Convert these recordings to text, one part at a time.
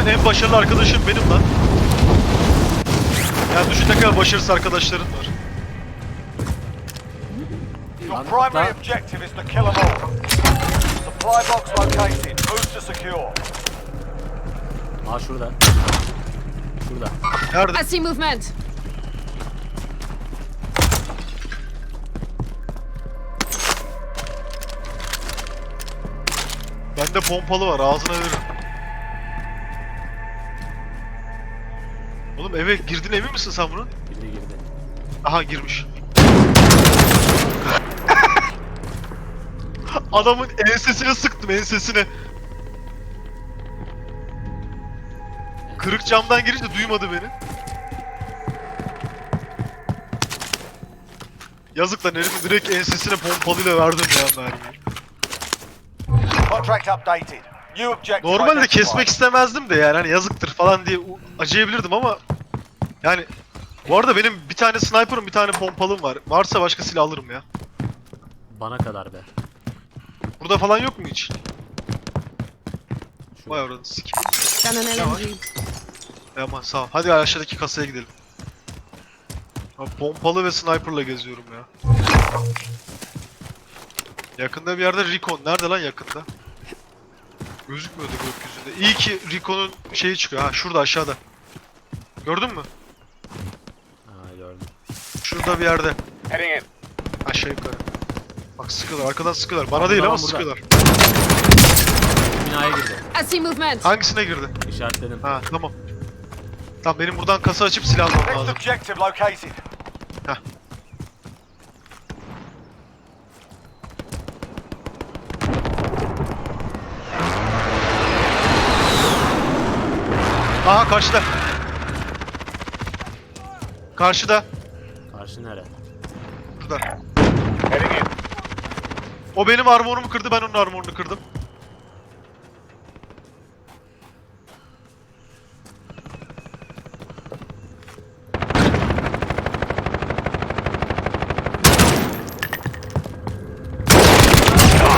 oynayan en başarılı arkadaşım benim lan. Yani düşün ne kadar başarısız arkadaşların var. Your primary atla. objective is to kill them all. Supply box located. Move to secure. Aa şurada. Şurada. Nerede? I see movement. Bende pompalı var ağzına veririm. Oğlum eve girdin emin misin sen bunun? Biri girdi. Aha girmiş. Adamın ensesine sıktım ensesine. Kırık camdan girince duymadı beni. Yazık lan herifin direkt ensesine pompalıyla verdim ya mermiyi. Contract updated. New objective Normalde identified. kesmek istemezdim de yani hani yazıktır falan diye u- acıyabilirdim ama yani bu arada benim bir tane sniper'ım bir tane pompalım var. Varsa başka silah alırım ya. Bana kadar be. Burada falan yok mu hiç? Şu. Vay oranı sik. An Yavaş. LMG. Aman sağ ol. Hadi aşağıdaki kasaya gidelim. Abi pompalı ve sniper'la geziyorum ya. Yakında bir yerde Recon. Nerede lan yakında? Gözükmüyordu gökyüzünde. İyi ki Recon'un şeyi çıkıyor. Ha şurada aşağıda. Gördün mü? Şurada bir yerde. Heading in. Aşağı yukarı. Bak sıkıyorlar. Arkadan sıkıyorlar. Bana değil ama burada. sıkıyorlar. Binaya girdi. I see movement. Hangisine girdi? İşaretledim. Ha tamam. Tamam benim buradan kasa açıp silah almam Next lazım. objective located. Aha karşıda. Karşıda. Karşı nere? Burada. İn. O benim armorumu kırdı, ben onun armorunu kırdım.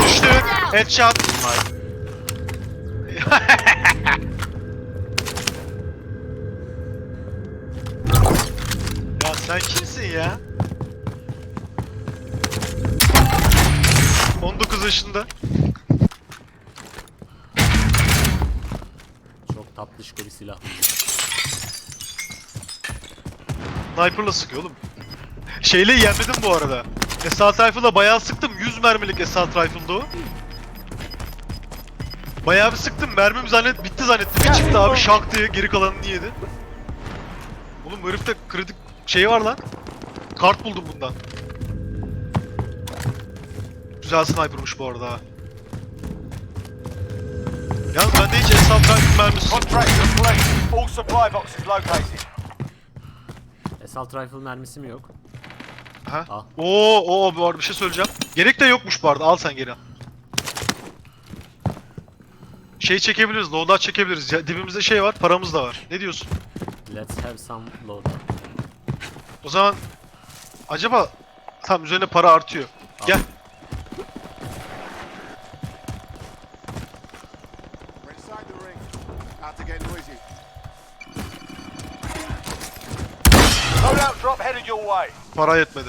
Düştü. Headshot. Var. 19 yaşında. Çok tatlışko bir silah. Sniper'la sıkıyor oğlum. Şeyle yenmedim bu arada. Assault Rifle'la bayağı sıktım. 100 mermilik Assault Rifle'da o. Bayağı bir sıktım. Mermim zannet bitti zannettim. Bir çıktı abi şak diye geri kalanını yedi. Oğlum bu herifte kritik şey var lan. Kart buldum bundan. Güzel sniper'mış bu arada. Yalnız bende hiç Assault Rifle mermisi yok. All supply boxes located. Assault rifle mermisi mi yok? Ha? Al. Oo, oo bu arada bir şey söyleyeceğim. Gerek de yokmuş bu arada. Al sen geri al. Şey çekebiliriz, loadout çekebiliriz. Ya, dibimizde şey var, paramız da var. Ne diyorsun? Let's have some load. O zaman acaba tam üzerine para artıyor. Gel. We're inside the ring. About to get noisy. Loadout drop headed your way. Para yetmedi.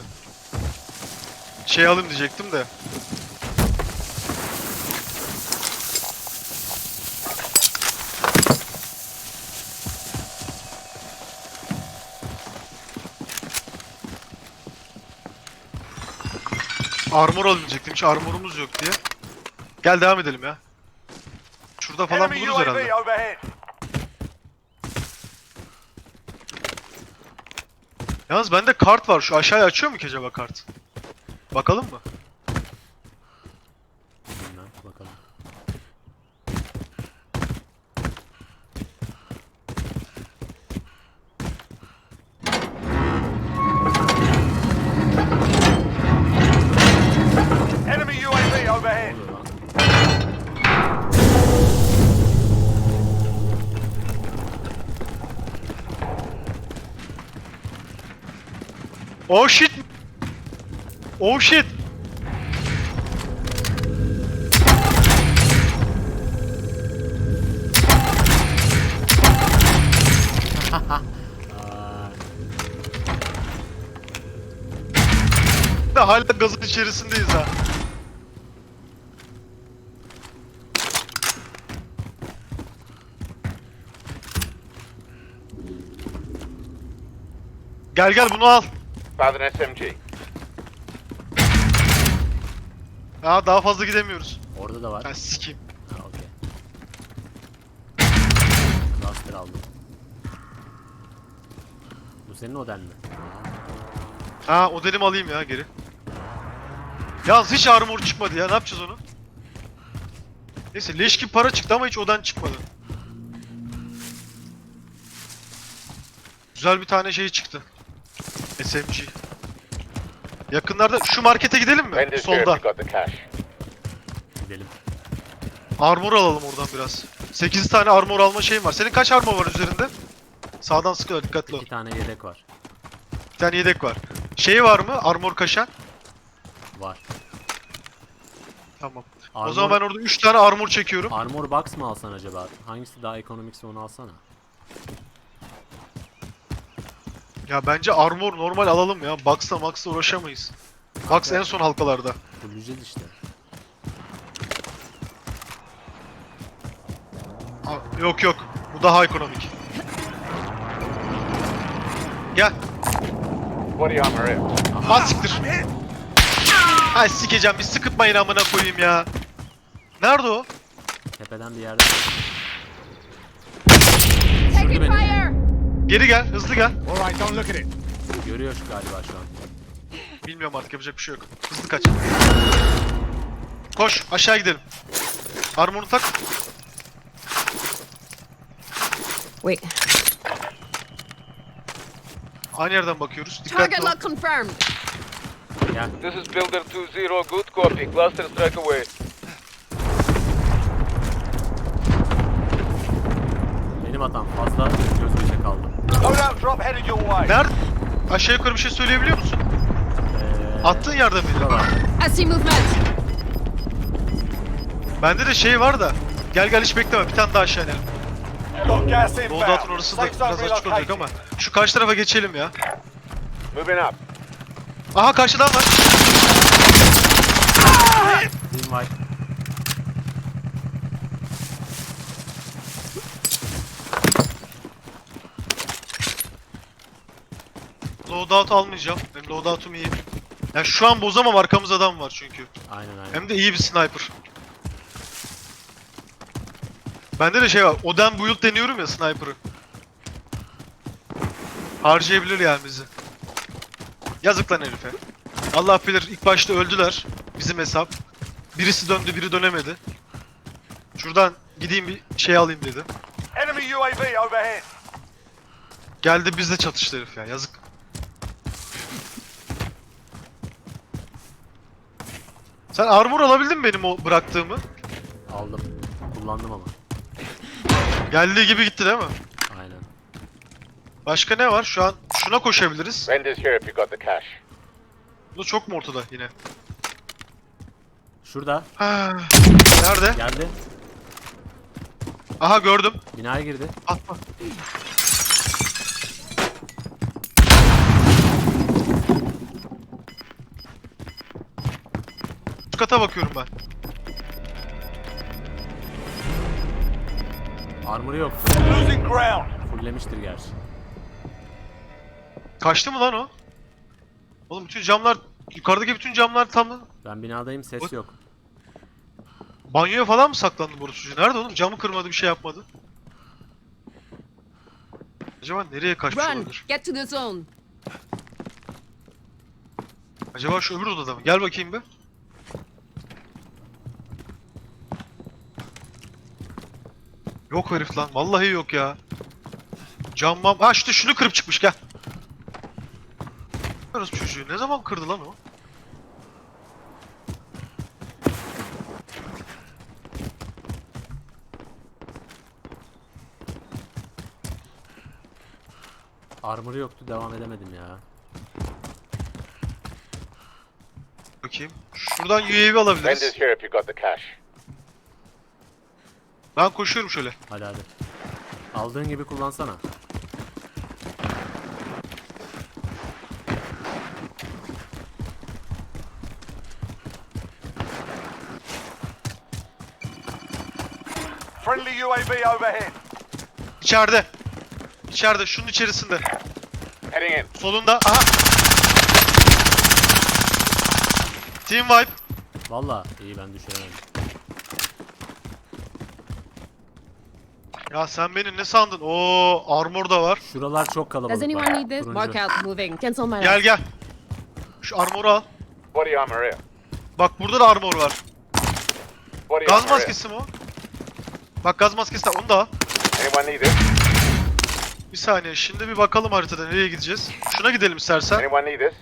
Şey alayım diyecektim de. Armor alayım diyecektim. Hiç armorumuz yok diye. Gel devam edelim ya. Şurada falan buluruz herhalde. UAV overhead. Yalnız bende kart var. Şu aşağıya açıyor mu ki acaba kart? Bakalım mı? Oh shit! Oh shit! De hala gazın içerisindeyiz ha. Gel gel bunu al. Found an SMG. Ya daha fazla gidemiyoruz. Orada da var. Ben sikeyim. Ha okey. Cluster aldım. Bu senin odan mı? Ha o dedim alayım ya geri. Yalnız hiç armor çıkmadı ya ne yapacağız onu? Neyse leş gibi para çıktı ama hiç odan çıkmadı. Güzel bir tane şey çıktı. SMG. Yakınlarda şu markete gidelim mi? Solda. Gidelim. Armor alalım oradan biraz. 8 tane armor alma şeyim var. Senin kaç armor var üzerinde? Sağdan sıkı dikkatli ol. İki tane yedek var. Bir tane yedek var. Şey var mı? Armor kaşan. Var. Tamam. Armor, O zaman ben orada 3 tane armor çekiyorum. Armor box mı alsan acaba? Hangisi daha ekonomikse onu alsana. Ya bence armor normal alalım ya. Box'la Max'la uğraşamayız. Box en son halkalarda. Fulleyeceğiz işte. Aa, yok yok. Bu daha ekonomik. Gel. Body armor here. Ha siktir. Ay sikeceğim bir sıkıtmayın amına koyayım ya. Nerede o? Tepeden bir yerde. Taking fire! Geri gel, hızlı gel. All right, don't look at it. Görüyor şu galiba şu an. Bilmiyorum artık yapacak bir şey yok. Hızlı kaç. Koş aşağı gidelim. Armorunu tak. Wait. Aynı yerden bakıyoruz. Dikkatli Target ol. lock confirmed. Gel. This is Builder 2-0. Good copy. Cluster strike away. Benim hatam fazla göz. Loadout drop headed your way. Nerede? Aşağı yukarı bir şey söyleyebiliyor musun? Attığın yerde miydi? şuralar. I see movement. Bende de şey var da. Gel gel hiç bekleme. Bir tane daha aşağı inelim. Got gas Doğudat'ın orası da biraz açık olacak ama. Şu karşı tarafa geçelim ya. Moving up. Aha karşıdan var. Team var. Loadout almayacağım. Benim loadout'um iyi. Ya şu an bozamam arkamızda adam var çünkü. Aynen aynen. Hem de iyi bir sniper. Bende de şey var. Oden build deniyorum ya sniper'ı. Harcayabilir yani bizi. Yazık lan herife. Allah bilir ilk başta öldüler. Bizim hesap. Birisi döndü biri dönemedi. Şuradan gideyim bir şey alayım dedi. Enemy UAV overhead. Geldi bizle çatıştı herif ya yazık. Sen armor alabildin mi benim o bıraktığımı? Aldım. Kullandım ama. Geldiği gibi gitti değil mi? Aynen. Başka ne var? Şu an şuna koşabiliriz. Vendors here if you got the cash. Bu da çok mu ortada yine? Şurada. Ha, Nerede? Geldi. Aha gördüm. Binaya girdi. Atma. Kata bakıyorum ben. Armor'ı yok. Losing ground. Fulllemiştir gerçi. Kaçtı mı lan o? Oğlum bütün camlar, yukarıdaki bütün camlar tam... Ben binadayım ses Bak- yok. Banyoya falan mı saklandı borusucu? Nerede oğlum? Camı kırmadı bir şey yapmadı. Acaba nereye kaçmış Run. olabilir? Get to the zone. Acaba şu öbür odada mı? Gel bakayım bir. Yok herif lan. Vallahi yok ya. Cam mam... Ha işte şunu kırıp çıkmış gel. Kırız çocuğu. Ne zaman kırdı lan o? Armor'ı yoktu devam edemedim ya. Bakayım. Şuradan UAV alabiliriz. Vendors here if you got the cash. Ben koşuyorum şöyle. Hadi hadi. Aldığın gibi kullansana. Friendly UAV overhead. İçeride. İçeride. Şunun içerisinde. Heading in. Solunda. Aha. Team wipe. Valla iyi ben düşüremedim. Ya sen beni ne sandın? Oo armor da var. Şuralar çok kalabalık. Does anyone bak, need this? turuncu. Mark out. Moving. Cancel my Gel gel. Şu armoru al. Body armor here. Bak burada da armor var. Body Gaz armor here. maskesi mi o? Bak gaz maskesi de onu da al. Anyone need this? Bir saniye şimdi bir bakalım haritada nereye gideceğiz. Şuna gidelim istersen Anyone need this?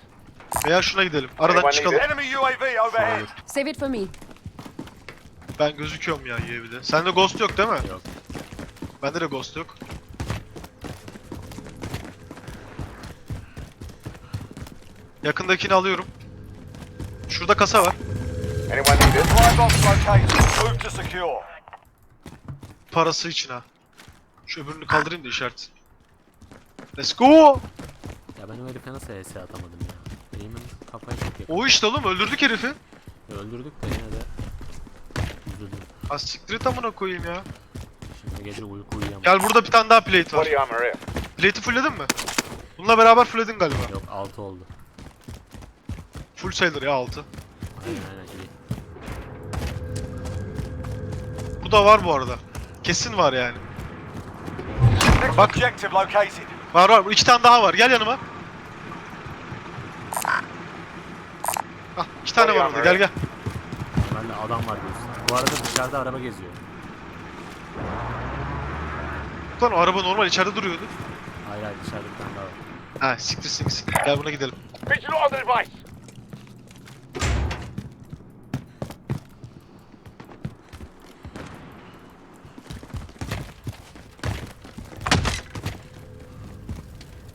veya şuna gidelim. Aradan Anyone çıkalım. need Enemy UAV overhead. Save it for me. Ben gözüküyorum ya UAV'de. Sende ghost yok değil mi? Yok. Bende de ghost yok. Yakındakini alıyorum. Şurada kasa var. Anyone need this? Supply box located. Move to secure. Parası için ha. Şu öbürünü kaldırayım da işaret. Let's go! Ya ben o herife nasıl HS atamadım ya. Eğimin kafayı çok yakın. O işte oğlum öldürdük herifi. Öldürdük de yine de üzüldüm. Ha siktir et amına koyayım ya. Gece uyku uyuyamam. Gel burada bir tane daha plate var. Plate'i fullledin mi? Bununla beraber fullledin galiba. Yok 6 oldu. Full sayılır ya 6. Aynen aynen iyi. Bu da var bu arada. Kesin var yani. Bak. objective located. Var var. İki tane daha var. Gel yanıma. Ah, iki tane var orada. Gel gel. Bende adam var diyorsun. Bu arada dışarıda araba geziyor. Lan o araba normal içeride duruyordu. Hayır hayır dışarıda bir tane daha var. Ha siktir siktir siktir. Gel buna gidelim. Visual on the device.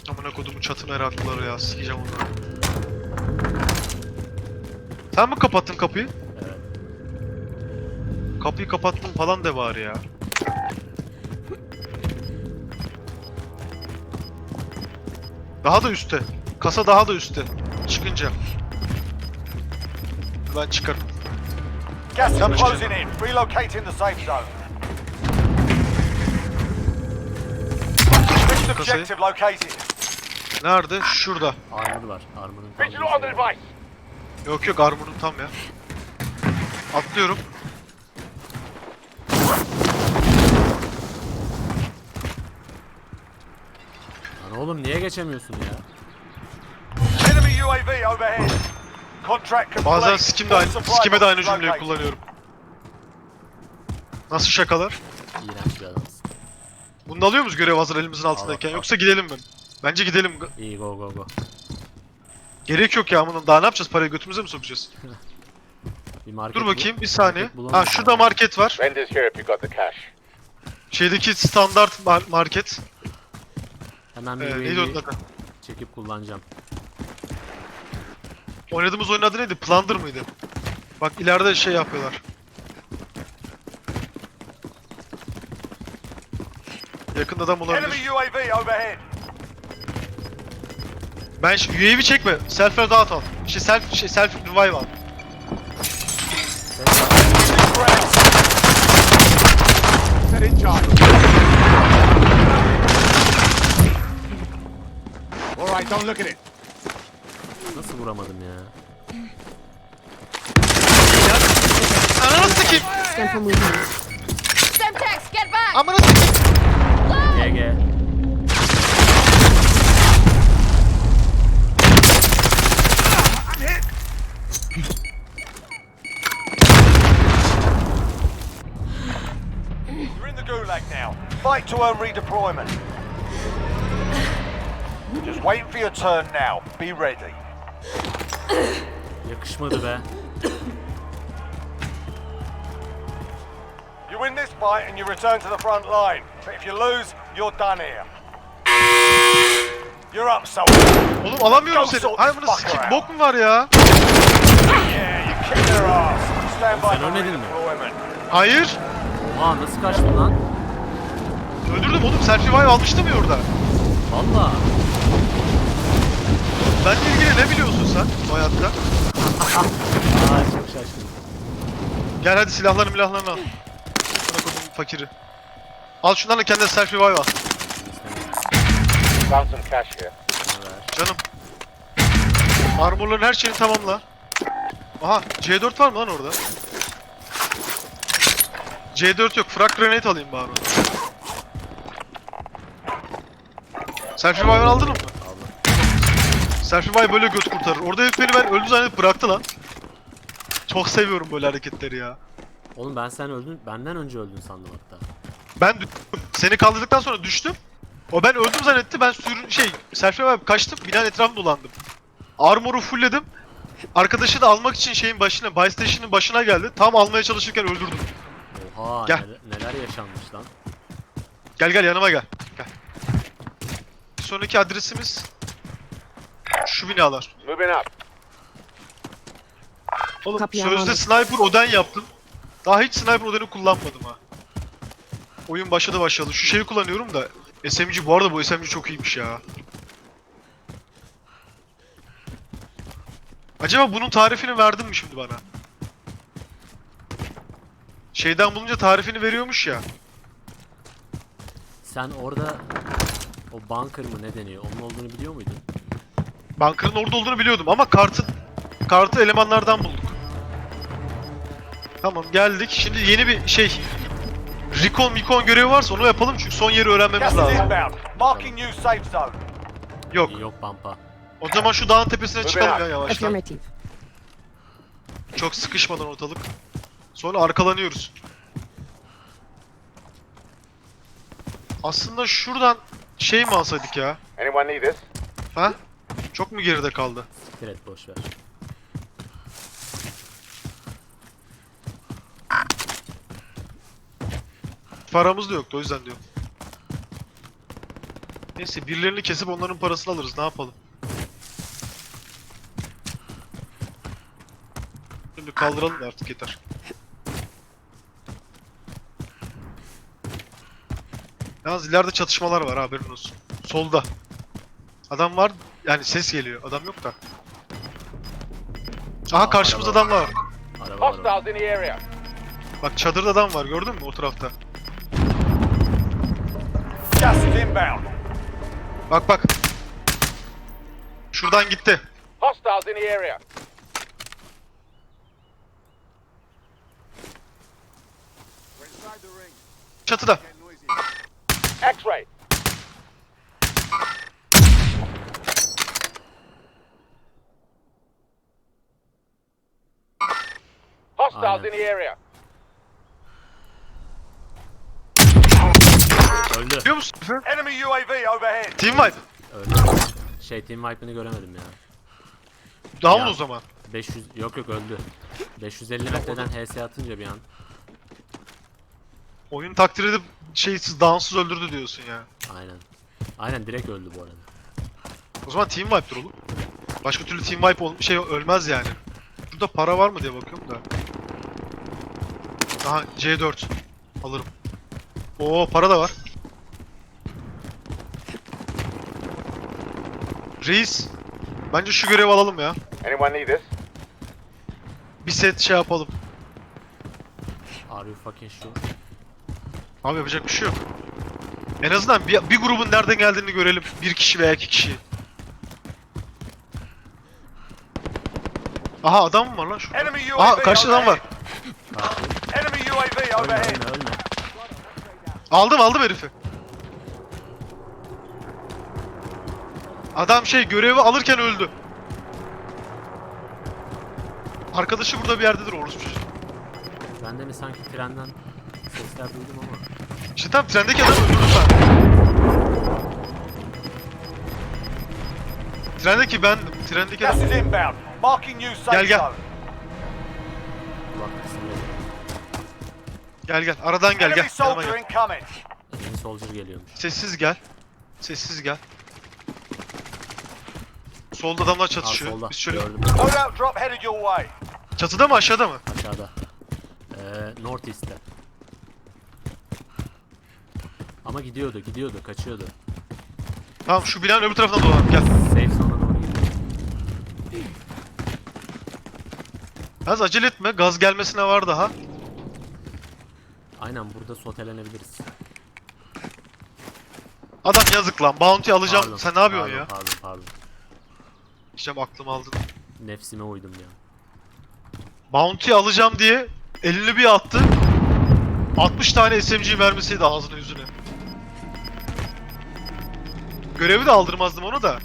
Amına kodumun çatı meraklıları ya. Sikeceğim onları. Sen mi kapattın kapıyı? Evet. Kapıyı kapattın falan de bari ya. Daha da üstte. Kasa daha da üstte. Çıkınca. Ben çıkarım. Gas is closing in. Relocating the safe zone. Objective located. Nerede? Şurada. Armor var. Armor'ın on the device. Yok yok armorum tam ya. Atlıyorum. Oğlum niye geçemiyorsun ya? Enemy UAV overhead. Contract complete. Bazen sikim de aynı, sikime de aynı cümleyi kullanıyorum. Nasıl şakalar? İğrenç bir adamsın. Bunu da alıyor muyuz görev hazır elimizin altındayken al. yoksa gidelim mi? Bence gidelim. İyi go go go. Gerek yok ya bunun. Daha ne yapacağız? Parayı götümüze mi sokacağız? Bir market Dur bul- bakayım bir saniye. market bulalım Ha şurada market var. Vendors here if you got the cash. Şeydeki standart mar- market. Hemen bir Ee, neydi onun UAV adı? çekip kullanacağım. Oynadığımız oyunun adı neydi? Plunder mıydı? Bak ileride şey yapıyorlar. Yakında adam olabilir. Enemy UAV overhead. Ben şu UAV çekme. Self dağıt al. Şey self şey self revive al. Set in charge. Right, don't look at it. Nasıl vuramadım ya? Ananı sikeyim. Scan for movement. Semtex, get back! Amına sikeyim. GG. You're in the gulag now. Fight to earn redeployment. Just waiting for your turn now. Be ready. Yakışmadı be. You win this fight and you return to the front line. But if you lose, you're done here. You're up, soldier. Oğlum alamıyorum Go seni. sort Ay this amına fucker sikeyim. out. Bok mu var ya? Yeah, you kick their ass. Stand by sen for ölmedin mi? redeployment. Hayır. Aa nasıl kaçtın lan? Öldürdüm oğlum. Self revive almıştım ya orada. Valla. Benle ilgili ne biliyorsun sen bu hayatta? Aa çok şaşkın. Gel hadi silahlarını milahlarını al. Sana kodum fakiri. Al şundan da kendine self revive al. Found some cash here. Canım. Armorların her şeyini tamamla. Aha C4 var mı lan orada? C4 yok. Frag grenade alayım bari. Self revive aldın mı? Aldım. Self revive böyle göt kurtarır. Orada herif beni ben öldü zannedip bıraktı lan. Çok seviyorum böyle hareketleri ya. Oğlum ben sen öldün, benden önce öldün sandım hatta. Ben seni kaldırdıktan sonra düştüm. O ben öldüm zannetti. Ben sürü şey self revive kaçtım. Binanın etrafında dolandım. Armor'u fullledim. Arkadaşı da almak için şeyin başına, buy station'ın başına geldi. Tam almaya çalışırken öldürdüm. Oha Gel. neler, neler yaşanmış lan. Gel gel yanıma gel. Gel. Bir sonraki adresimiz şu binalar. Moving up. Oğlum Kapıyı sözde almadım. sniper oden yaptım. Daha hiç sniper odeni kullanmadım ha. Oyun başladı başladı. Şu şeyi kullanıyorum da SMG bu arada bu SMG çok iyiymiş ya. Acaba bunun tarifini verdin mi şimdi bana? Şeyden bulunca tarifini veriyormuş ya. Sen orada o bunker mı ne deniyor onun olduğunu biliyor muydun? Bunker'ın orada olduğunu biliyordum ama kartı kartı elemanlardan bulduk. Tamam geldik. Şimdi yeni bir şey Recon Mikon görevi varsa onu yapalım çünkü son yeri öğrenmemiz Gas is lazım. inbound. Marking new safe zone. Yok. Yok pampa. O zaman şu dağın tepesine çıkalım ya yavaştan. Affirmative. Çok sıkışmadan ortalık. Sonra arkalanıyoruz. Aslında şuradan şey mi alsaydık ya? Anyone need this? Ha? Çok mu geride kaldı? Siktir et boş ver. Paramız da yoktu o yüzden diyorum. Neyse birilerini kesip onların parasını alırız ne yapalım. Şimdi kaldıralım da artık yeter. Yalnız ileride çatışmalar var haberin olsun. Solda. Adam var yani ses geliyor adam yok da. Aha karşımızda adam var. Araba var. orada. Hostiles in the area. Bak çadırda adam var gördün mü o tarafta. Gas is inbound. Bak bak. Şuradan gitti. Hostiles in the area. Çatıda. X-ray. Hostiles in the area. Öldü. Biliyor musun? Efe? Enemy UAV overhead. Team wipe. Öldü. Şey team wipe'ını göremedim ya. Down Ya. o zaman. 500 yok yok öldü. 550 metreden HS atınca bir an. Oyun takdir edip şeysiz downsuz öldürdü diyorsun ya. Aynen. Aynen direkt öldü bu arada. O zaman team wipe'dır oğlum. Başka türlü team wipe ol şey ölmez yani. Burada para var mı diye bakıyorum da. Aha C4. Alırım. Oo para da var. Reis. Bence şu görevi alalım ya. Anyone need this? Bir set şey yapalım. Are you fucking sure? Abi yapacak bir şey yok. En azından bir, bir grubun nereden geldiğini görelim. Bir kişi veya iki kişi. Aha adam mı var lan şurada? Aha karşıda adam var. Katil. Enemy UAV Ölme overhead. ölme ölme. Aldım aldım herifi. Adam şey görevi alırken öldü. Arkadaşı burada bir yerdedir orospu çocuğu. Ben de mi sanki trenden sesler duydum ama. İşte tam trendeki adam öldürdüm ben. Trendeki ben, trendeki Gas adam. is inbound. Marking new safe Gel, gel. zone. Kulak kısmı Gel gel, aradan gel Enemy gel. Yanıma soldier gel. incoming. Enemy soldier geliyormuş. Sessiz gel. Sessiz gel. Solda adamlar Aa çatışıyor. solda. Biz şöyle... Gördüm. Loadout drop headed your way. Çatıda mı aşağıda mı? Aşağıda. Ee, North East'te. Ama gidiyordu, gidiyordu, kaçıyordu. Tamam şu binanın öbür tarafına dolanalım gel. Safe zone'a doğru gidiyor. Az acele etme. Gaz gelmesine var daha. Aynen burada sotelenebiliriz. Adam yazık lan. Bounty alacağım. Pardon, Sen ne yapıyorsun pardon, ya? Pardon pardon. İşte aklımı aldın. Nefsime uydum ya. Bounty alacağım diye elini bir attı. 60 tane SMG vermeseydi ağzına yüzüne. Görevi de aldırmazdım onu da.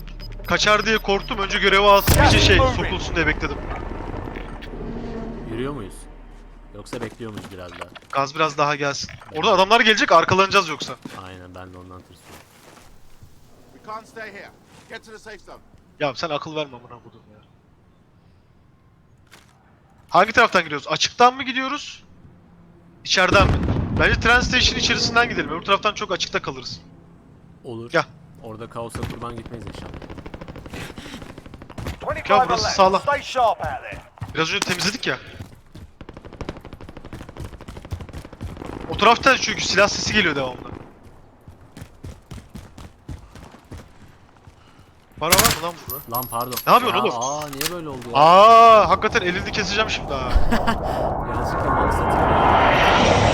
Kaçar diye korktum. Önce görevi alsın. iyice şey sokulsun diye bekledim. Yürüyor muyuz? Yoksa bekliyor muyuz biraz daha? Gaz biraz daha gelsin. Orada adamlar gelecek arkalanacağız yoksa. Aynen ben de ondan tırsıyorum. We can't stay here. Get to the safe zone. Ya sen akıl verme amına kodum ya. Hangi taraftan gidiyoruz? Açıktan mı gidiyoruz? İçeriden mi? Bence tren station içerisinden gidelim. Öbür taraftan çok açıkta kalırız. Olur. Gel. Orada kaosa kurban gitmeyiz inşallah. 25 Ya burası sağlam. Biraz önce temizledik ya. O taraftan çünkü silah sesi geliyor devamlı. Para var mı lan burada? Lan pardon. Ne yapıyorsun Ya, oğlum? Aa niye böyle oldu ya? Aa, hakikaten elini keseceğim şimdi ha. Yanlışlıkla satayım.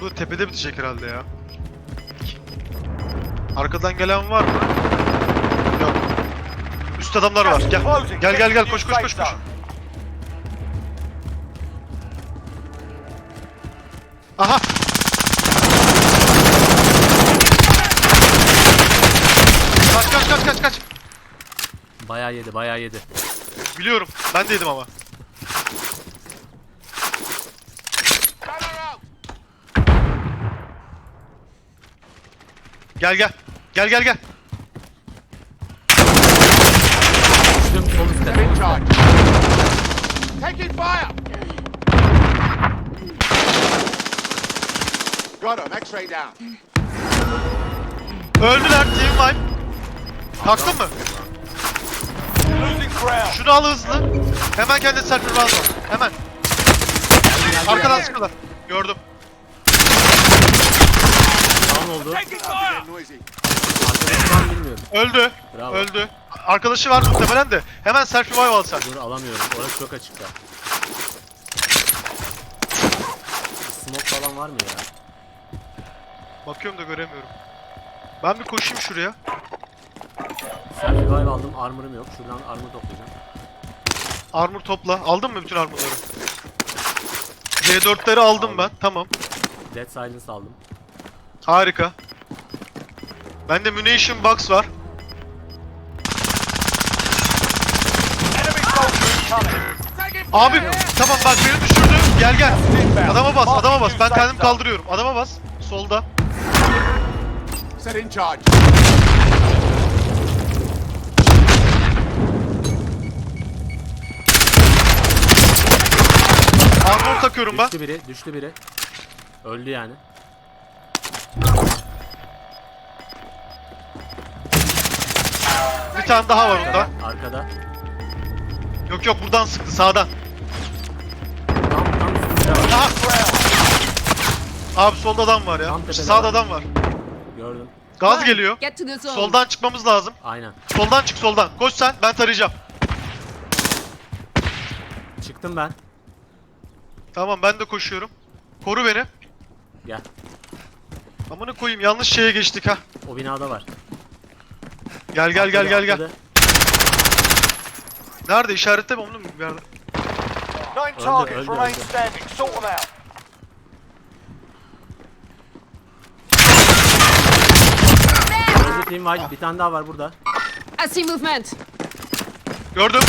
Burada tepede bitecek herhalde ya. Arkadan gelen var mı? Yok. Üst adamlar var. Gel. Gel gel gel koş koş koş koş. Aha. Kaç kaç kaç kaç kaç. Bayağı yedi bayağı yedi. Biliyorum. Ben de yedim ama. Gel gel. Gel gel gel. Düştüm sol üstte. In charge. Taking fire! Got him. X-ray down. Öldüler. Team wipe. Kalktın mı? Losing ground. Şunu al hızlı. Hemen kendi round al. Hemen. Arkadan sıkıyorlar. Gördüm. Down oldu. Taking fire. Noisy. Bilmiyorum. Öldü. Bravo. Öldü. Arkadaşı var muhtemelen de. Hemen self revive al sen. Dur alamıyorum. Orası çok açıkta. Smoke falan var mı ya? Bakıyorum da göremiyorum. Ben bir koşayım şuraya. Self revive aldım. Armor'ım yok. Şuradan armor toplayacağım. Armor topla. Aldın mı bütün armorları? C4'leri aldım ben. Tamam. Dead Silence aldım. Harika. Bende munition box var. Abi tamam bak beni düşürdü. Gel gel. Adama bas, adama bas. Ben kendim kaldırıyorum. Adama bas. Solda. Set in charge. Armor takıyorum ben. Düştü biri. Düştü biri. Öldü yani. Tane daha var onda. Arkada. Yok yok buradan sıktı sağdan. Tam tam üstünde var. Aha. Abi solda adam var ya. Tam tepede Sağda var. adam var. Gördüm. Gaz geliyor. Get to the zone. Soldan çıkmamız lazım. Aynen. Soldan çık soldan. Koş sen ben tarayacağım. Çıktım ben. Tamam ben de koşuyorum. Koru beni. Gel. Amına koyayım yanlış şeye geçtik ha. O binada var. Gel gel gel gel gel. Nerede işaretle mi mu bir yerde? Nine targets remain standing. Sort them out. Team white. Bir tane daha var burada. I see movement. Gördüm.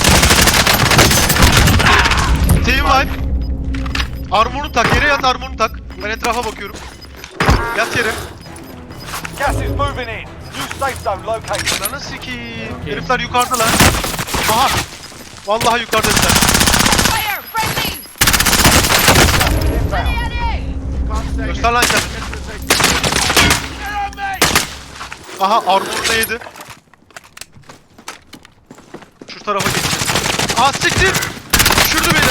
Team wipe. Armorunu tak. Yere yat armorunu tak. Ben etrafa bakıyorum. Yat yere. Gas is moving in. Safe zone located. Ananı sikiyim. Herifler yukarıda lan. Aha. Vallahi yukarıda herifler. Fire! Friendly! Inbound. Ready! Göster lan kendini. Aha armorunu yedi. Şu tarafa geçeceğiz. Aa siktir. Düşürdü beni.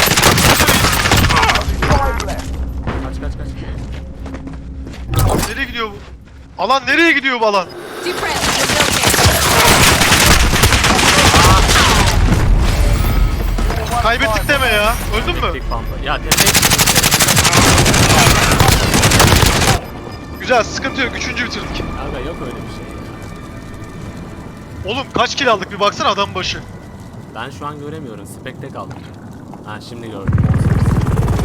Five left. Kaç kaç kaç. Abi nereye gidiyor bu? Alan nereye gidiyor bu alan? Kaybettik deme ya. Öldün mü? Ya. Güzel sıkıntı yok. Üçüncü bitirdik. Kanka yok öyle bir şey. Oğlum kaç kill aldık bir baksana adam başı. Ben şu an göremiyorum. Spek'te kaldım. Ha şimdi gördüm.